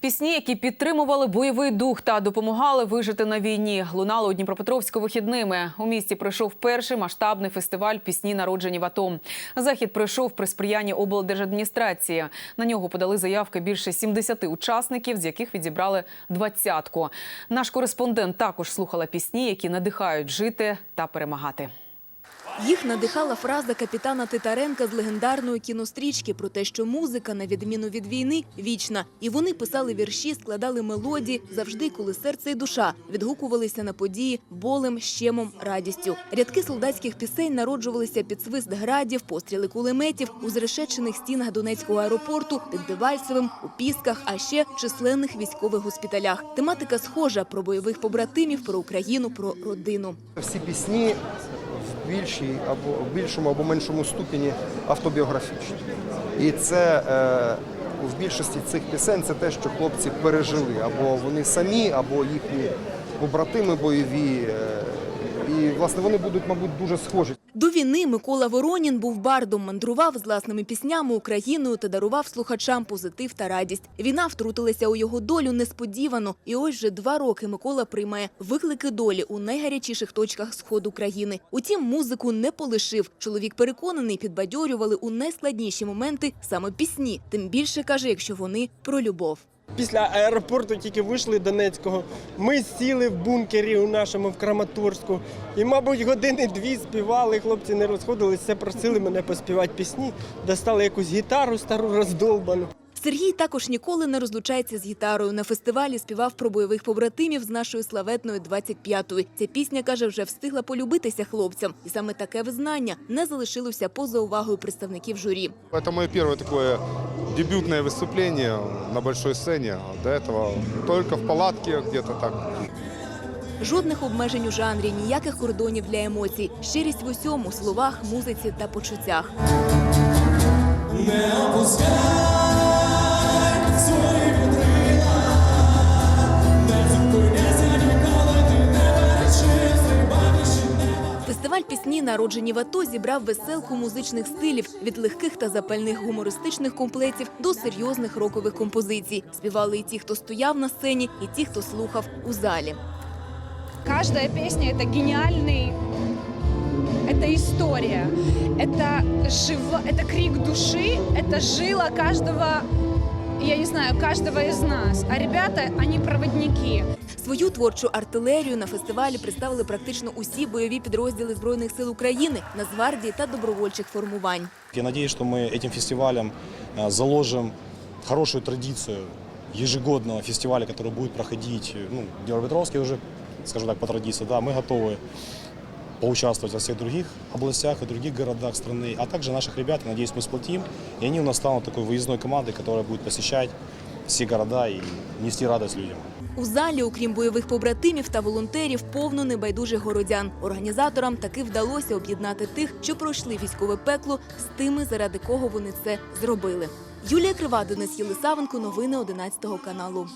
Пісні, які підтримували бойовий дух та допомагали вижити на війні, лунали у Дніпропетровську вихідними. У місті пройшов перший масштабний фестиваль пісні народжені в АТО. Захід пройшов при сприянні облдержадміністрації. На нього подали заявки більше 70 учасників, з яких відібрали двадцятку. Наш кореспондент також слухала пісні, які надихають жити та перемагати. Їх надихала фраза капітана Титаренка з легендарної кінострічки про те, що музика, на відміну від війни, вічна. І вони писали вірші, складали мелодії завжди, коли серце і душа відгукувалися на події болем, щемом, радістю. Рядки солдатських пісень народжувалися під свист градів, постріли кулеметів у зрешечених стінах Донецького аеропорту, під Дебальцевим, у Пісках, а ще численних військових госпіталях. Тематика схожа про бойових побратимів, про Україну, про родину. Всі пісні більшій або в більшому або меншому ступені автобіографічні. І це е, в більшості цих пісень це те, що хлопці пережили, або вони самі, або їхні побратими бойові. І власне вони будуть, мабуть, дуже схожі. До війни Микола Воронін був бардом, мандрував з власними піснями Україною та дарував слухачам позитив та радість. Війна втрутилася у його долю несподівано, і ось вже два роки Микола приймає виклики долі у найгарячіших точках сходу країни. Утім, музику не полишив. Чоловік переконаний, підбадьорювали у найскладніші моменти саме пісні. Тим більше каже, якщо вони про любов. Після аеропорту тільки вийшли Донецького. Ми сіли в бункері у нашому в Краматорську. І, мабуть, години дві співали. Хлопці не розходилися, просили мене поспівати пісні. Достали якусь гітару стару роздолбану. Сергій також ніколи не розлучається з гітарою. На фестивалі співав про бойових побратимів з нашої славетної 25-ї. Ця пісня, каже, вже встигла полюбитися хлопцям. І саме таке визнання не залишилося поза увагою представників журі. Это мое первое такое дебютное выступление на большой сцене. До этого только в палатке где-то так. Жодних обмежень у жанрі, ніяких кордонів для емоцій. Щирість в усьому словах, музиці та почуттях. Фестиваль пісні, народжені в АТО, зібрав веселку музичних стилів від легких та запальних гумористичних комплектів до серйозних рокових композицій. Співали і ті, хто стояв на сцені, і ті, хто слухав у залі. Каждая песня это гениальный, это история, это живо, это крик души, это жила каждого, я не знаю, каждого из нас. А ребята, они проводники. Свою творчу артилерію на фестивалі представили практично усі бойові підрозділи збройних сил України, Нацгвардії та добровольчих формувань. Я надеюсь, что мы этим фестивалем э, заложим хорошую традицию ежегодного фестиваля, который будет проходить э, ну, в Днепропетровске уже, скажем так, по традиции. Да, мы готовы поучаствовать во всех других областях и других городах страны, а также наших ребят, я надеюсь, мы сплотим, и они у нас станут такой выездной командой, которая будет посещать все міста і нести радість людям. У залі, окрім бойових побратимів та волонтерів, повно небайдужих городян. Організаторам таки вдалося об'єднати тих, що пройшли військове пекло, з тими, заради кого вони це зробили. Юлія Крива, Денис Єлисавенко, новини 11 каналу.